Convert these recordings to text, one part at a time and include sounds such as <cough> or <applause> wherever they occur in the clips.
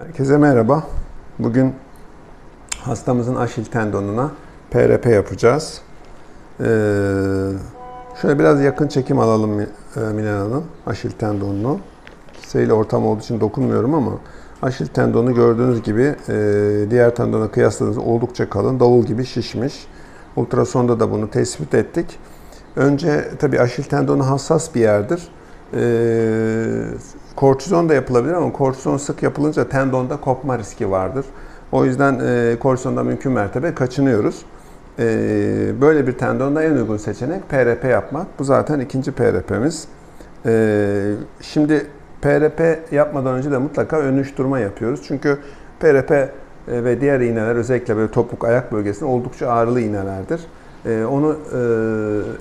Herkese merhaba. Bugün hastamızın aşil tendonuna PRP yapacağız. Ee, şöyle biraz yakın çekim alalım e, Minen Hanım. Aşil tendonunu. Seyli ortam olduğu için dokunmuyorum ama aşil tendonu gördüğünüz gibi e, diğer tendona kıyasladığınızda oldukça kalın, davul gibi şişmiş. Ultrasonda da bunu tespit ettik. Önce tabii aşil tendonu hassas bir yerdir. Ee, kortizon da yapılabilir ama kortizon sık yapılınca tendonda kopma riski vardır. O yüzden e, kortizonda mümkün mertebe kaçınıyoruz. Ee, böyle bir tendonda en uygun seçenek PRP yapmak. Bu zaten ikinci PRP'miz. Ee, şimdi PRP yapmadan önce de mutlaka ön uyuşturma yapıyoruz. Çünkü PRP e, ve diğer iğneler özellikle böyle topuk ayak bölgesinde oldukça ağrılı iğnelerdir. Ee, onu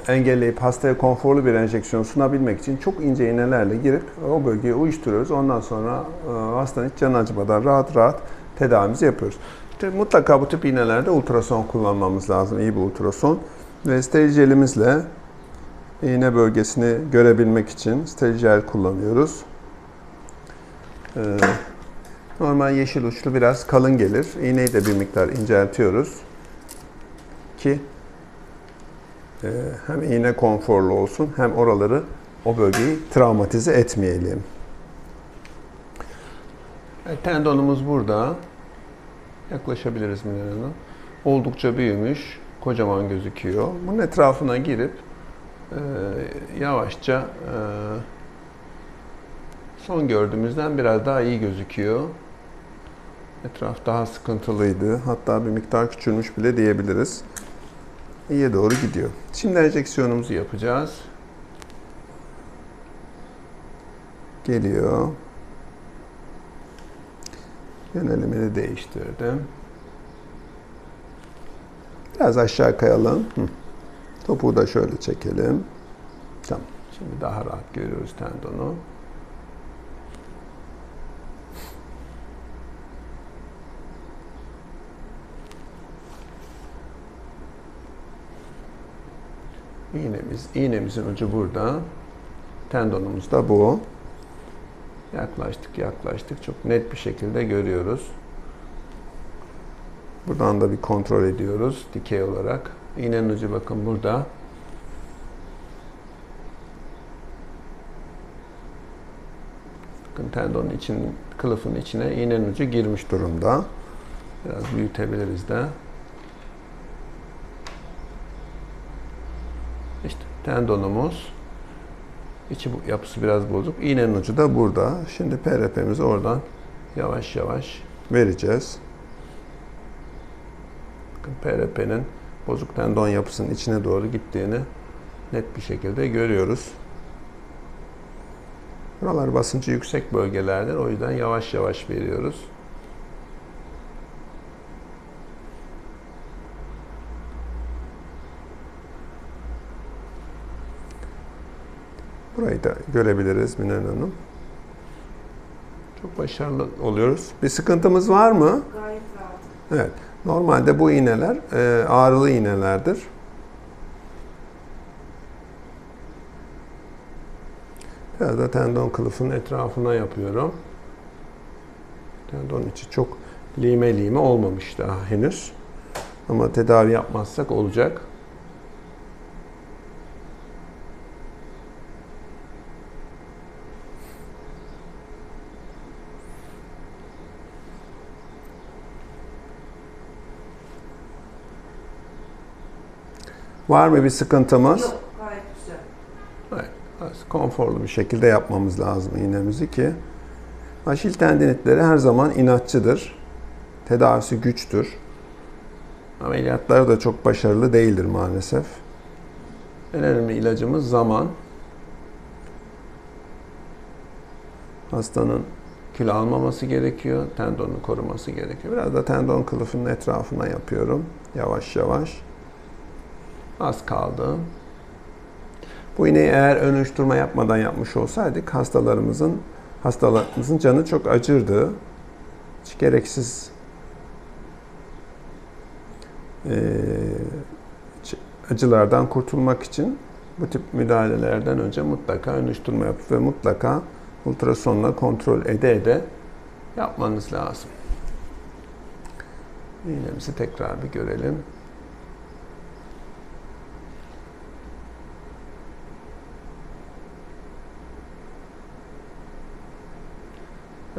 e, engelleyip hastaya konforlu bir enjeksiyon sunabilmek için çok ince iğnelerle girip o bölgeyi uyuşturuyoruz. Ondan sonra e, hastanın hiç canı acımadan rahat rahat tedavimizi yapıyoruz. Mutlaka bu tip iğnelerde ultrason kullanmamız lazım. iyi bir ultrason. Ve steril jelimizle iğne bölgesini görebilmek için steril kullanıyoruz. Ee, normal yeşil uçlu biraz kalın gelir. İğneyi de bir miktar inceltiyoruz ki hem iğne konforlu olsun hem oraları o bölgeyi travmatize etmeyelim. Evet, tendonumuz burada. Yaklaşabiliriz Hanım. Oldukça büyümüş, kocaman gözüküyor. Bunun etrafına girip e, yavaşça e, son gördüğümüzden biraz daha iyi gözüküyor. Etraf daha sıkıntılıydı. Hatta bir miktar küçülmüş bile diyebiliriz. İyiye doğru gidiyor. Şimdi enjeksiyonumuzu yapacağız. Geliyor. Yönelimini değiştirdim. Biraz aşağı kayalım. Topuğu da şöyle çekelim. Tamam. Şimdi daha rahat görüyoruz tendonu. İğnemiz, iğnemizin ucu burada. Tendonumuz da bu. Yaklaştık, yaklaştık. Çok net bir şekilde görüyoruz. Buradan da bir kontrol ediyoruz dikey olarak. İğnenin ucu bakın burada. Bakın tendonun için, kılıfın içine iğnenin ucu girmiş durumda. Biraz büyütebiliriz de. İşte tendonumuz içi yapısı biraz bozuk. İğnenin ucu da burada. Şimdi PRP'mizi oradan yavaş yavaş vereceğiz. Bakın PRP'nin bozuk tendon yapısının içine doğru gittiğini net bir şekilde görüyoruz. Buralar basıncı yüksek bölgelerdir. O yüzden yavaş yavaş veriyoruz. Burayı da görebiliriz Minen Hanım. Çok başarılı oluyoruz. Bir sıkıntımız var mı? Gayet rahat. Evet. Normalde bu iğneler e, ağrılı iğnelerdir. Biraz da tendon kılıfının etrafına yapıyorum. Tendon içi çok lime lime olmamış daha henüz. Ama tedavi yapmazsak olacak. Var mı bir sıkıntımız? Yok gayet güzel. Evet, konforlu bir şekilde yapmamız lazım iğnemizi ki aşil tendinitleri her zaman inatçıdır. Tedavisi güçtür. Ameliyatları da çok başarılı değildir maalesef. En önemli ilacımız zaman. Hastanın kilo almaması gerekiyor, tendonunu koruması gerekiyor. Biraz da tendon kılıfının etrafına yapıyorum. Yavaş yavaş. Az kaldı. Bu iğneyi eğer ön uyuşturma yapmadan yapmış olsaydık hastalarımızın hastalarımızın canı çok acırdı. Hiç gereksiz ç- acılardan kurtulmak için bu tip müdahalelerden önce mutlaka ön uyuşturma yapıp ve mutlaka ultrasonla kontrol ede ede yapmanız lazım. İğnemizi tekrar bir görelim.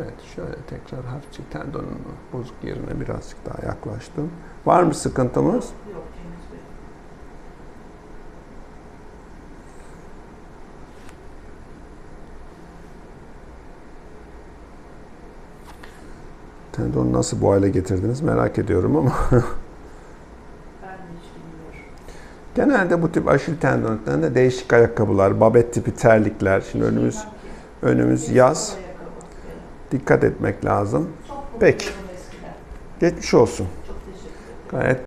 Evet, şöyle tekrar hafifçe tendonun bozuk yerine birazcık daha yaklaştım. Var mı sıkıntımız? Yok. Tendonu nasıl bu hale getirdiniz merak ediyorum ama <laughs> Ben de hiç bilmiyorum. genelde bu tip aşil tendonitlerinde değişik ayakkabılar, babet tipi terlikler. Şimdi önümüz önümüz yaz. Dikkat etmek lazım. Çok Peki. Geçmiş olsun. Gayet